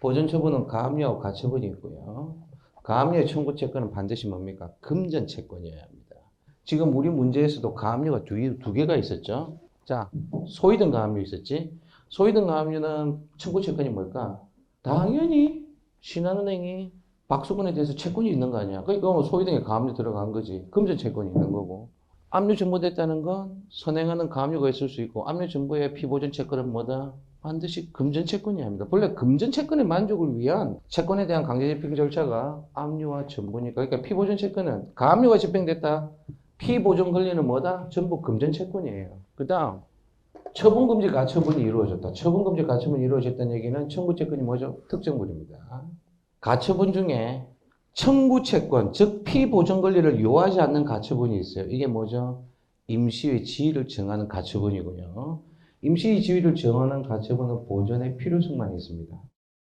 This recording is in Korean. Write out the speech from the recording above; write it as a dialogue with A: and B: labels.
A: 보존 처분은 가압류하고 가처분이 있고요. 가압류의 청구 채권은 반드시 뭡니까? 금전 채권이어야 합니다. 지금 우리 문제에서도 가압류가 두, 두 개가 있었죠. 자, 소위등 가압류 있었지. 소위등 가압류는 청구 채권이 뭘까? 당연히 신한은행이 박수근에 대해서 채권이 있는 거 아니야. 그러니까 뭐 소위등에 가압류 들어간 거지. 금전 채권이 있는 거고. 압류 전부됐다는 건 선행하는 가압류가 있을 수 있고 압류 전부의 피보존 채권은 뭐다? 반드시 금전 채권이어야 합니다. 본래 금전 채권의 만족을 위한 채권에 대한 강제 집행 절차가 압류와 전부니까 그러니까 피보존 채권은 가압류가 집행됐다. 피보존 권리는 뭐다? 전부 금전 채권이에요. 그다음 처분금지 가처분이 이루어졌다. 처분금지 가처분이 이루어졌다는 얘기는 청구 채권이 뭐죠? 특정물입니다. 가처분 중에 청구 채권, 즉 피보존 권리를 요하지 않는 가처분이 있어요. 이게 뭐죠? 임시의 지위를 정하는 가처분이고요. 임시의 지위를 정하는 가처분은 보존의 필요성만 있습니다.